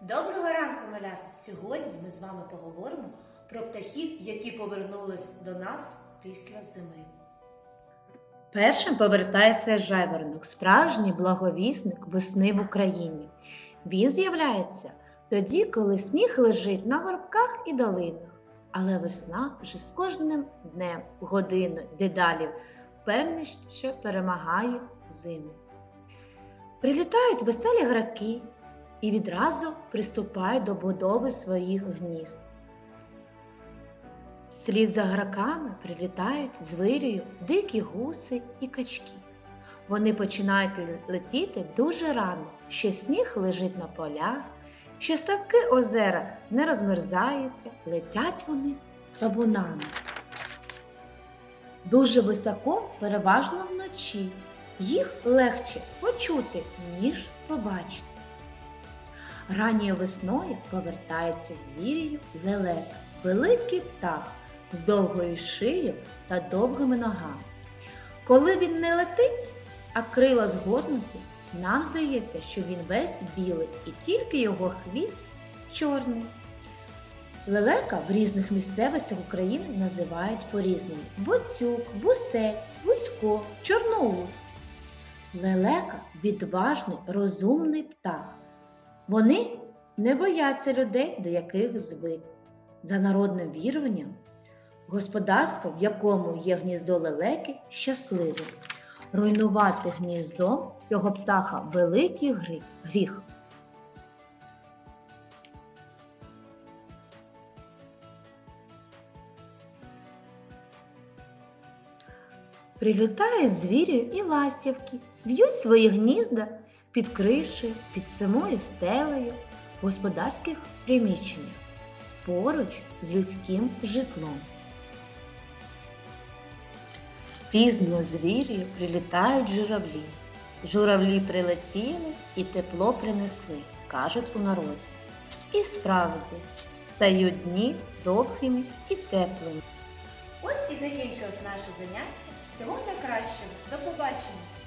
Доброго ранку, малята! Сьогодні ми з вами поговоримо про птахів, які повернулись до нас після зими. Першим повертається жайворонок, справжній благовісник весни в Україні. Він з'являється тоді, коли сніг лежить на горбках і долинах. Але весна вже з кожним днем, годиною, дедалі впевненіше перемагає зиму. Прилітають веселі граки і відразу приступають до будови своїх гнізд. Вслід за граками прилітають з вирію дикі гуси і качки. Вони починають летіти дуже рано, ще сніг лежить на полях, ще ставки озера не розмерзаються, летять вони табунами. Дуже високо, переважно вночі. Їх легше почути, ніж побачити. Ранньою весною повертається з вірію лелека, великий птах з довгою шиєю та довгими ногами. Коли він не летить, а крила згорнуті, нам здається, що він весь білий і тільки його хвіст чорний. Лелека в різних місцевостях України називають по-різному боцюк, бусель, бузько, чорноус. Лелека відважний, розумний птах. Вони не бояться людей, до яких звик. За народним віруванням, господарство, в якому є гніздо лелеки, щасливе. Руйнувати гніздо цього птаха великий гріх-. Прилітають звірі і ластівки, в'ють свої гнізда під кришею, під самою стелею, в господарських приміщеннях, поруч з людським житлом. Пізно звір'ю прилітають журавлі. Журавлі прилетіли і тепло принесли, кажуть у народі. І справді стають дні довгими і теплими. Ось і закінчилось наше заняття. Всього найкращого. До побачення!